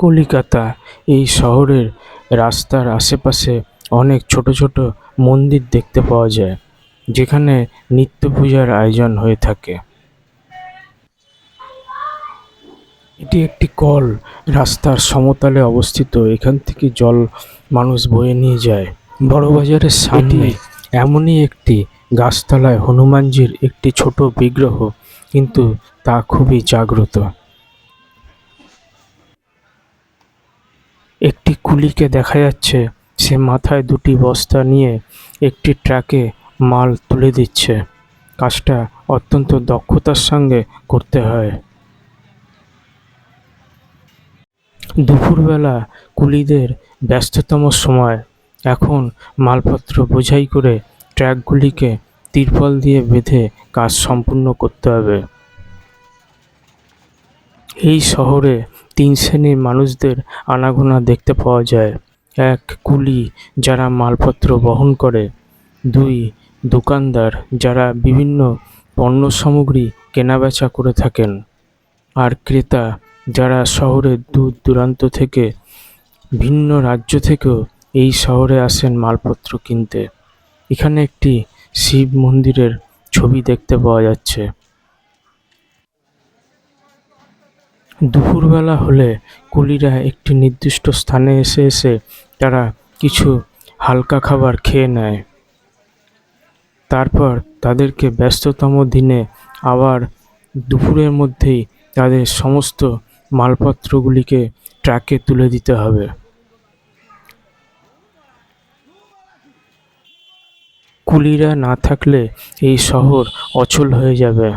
কলিকাতা। এই শহরের রাস্তার আশেপাশে অনেক ছোট ছোট মন্দির দেখতে পাওয়া যায় যেখানে নিত্য পূজার আয়োজন হয়ে থাকে। এটি একটি কল রাস্তার সমতলে অবস্থিত এখান থেকে জল মানুষ বয়ে নিয়ে যায়। বড়বাজারের সামনে এমনই একটি গাছতলায় হনুমানজির একটি ছোট বিগ্রহ কিন্তু তা খুবই জাগ্রত। একটি কুলিকে দেখা যাচ্ছে। সে মাথায় দুটি বস্তা নিয়ে একটি ট্রাকে মাল তুলে দিচ্ছে। কাজটা অত্যন্ত দক্ষতার সঙ্গে করতে হয়। দুপুরবেলা কুলিদের ব্যস্ততম সময়। এখন মালপত্র বোঝাই করে ট্র্যাকগুলিকে তিরপল দিয়ে বেঁধে কাজ সম্পূর্ণ করতে হবে। এই শহরে তিন শ্রেণির মানুষদের আনাগোনা দেখতে পাওয়া যায়। এক, কুলি যারা মালপত্র বহন করে। দুই, দোকানদার যারা বিভিন্ন পণ্য সামগ্রী কেনাবেচা করে থাকেন। আর ক্রেতা যারা শহরের দূর দূরান্ত থেকে ভিন্ন রাজ্য থেকেও এই শহরে আসেন মালপত্র কিনতে। এখানে একটি শিব মন্দিরের ছবি দেখতে পাওয়া যাচ্ছে। দুপুরবেলা হলে কুলিরা একটি নির্দিষ্ট স্থানে এসে এসে তারা কিছু হালকা খাবার খেয়ে নেয়। তারপর তাদেরকে ব্যস্ততম দিনে আবার দুপুরের মধ্যেই তাদের সমস্ত মালপত্রগুলিকে ট্রাকে তুলে দিতে হবে। কুলিরা না থাকলে এই শহর অচল হয়ে যাবে।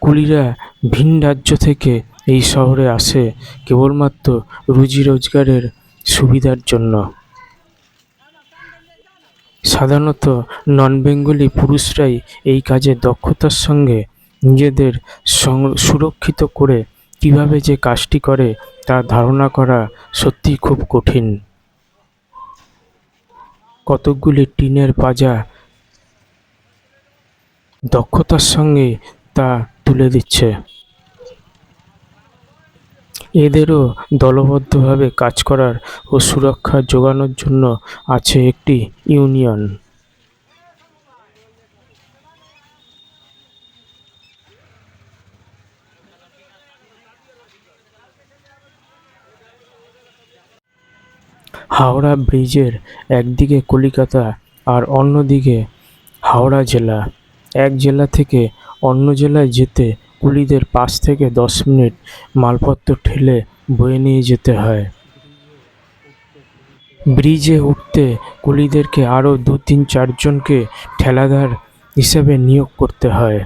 কুলিরা ভিন রাজ্য থেকে এই শহরে আসে কেবলমাত্র রুজি রোজগারের সুবিধার জন্য। সাধারণত নন বেঙ্গলি পুরুষরাই এই কাজে দক্ষতার সঙ্গে নিজেদের সুরক্ষিত করে কীভাবে যে কাজটি করে তা ধারণা করা সত্যিই খুব কঠিন। কতকগুলি টিনের পাজা দক্ষতার সঙ্গে তা তুলে দিচ্ছে। এদেরও দলবদ্ধভাবে কাজ করার ও সুরক্ষা যোগানোর জন্য আছে একটি ইউনিয়ন। হাওড়া ব্রিজের একদিকে কলিকাতা আর অন্যদিকে হাওড়া জেলা। এক জেলা থেকে অন্য জেলায় যেতে কুলিদের পাঁচ থেকে দশ মিনিট মালপত্র ঠেলে বয়ে নিয়ে যেতে হয়। ব্রিজে উঠতে কুলিদেরকে আরও দু তিন চারজনকে ঠেলাদার হিসেবে নিয়োগ করতে হয়।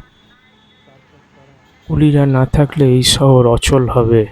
কুলিরা না থাকলে এই শহর অচল হবে।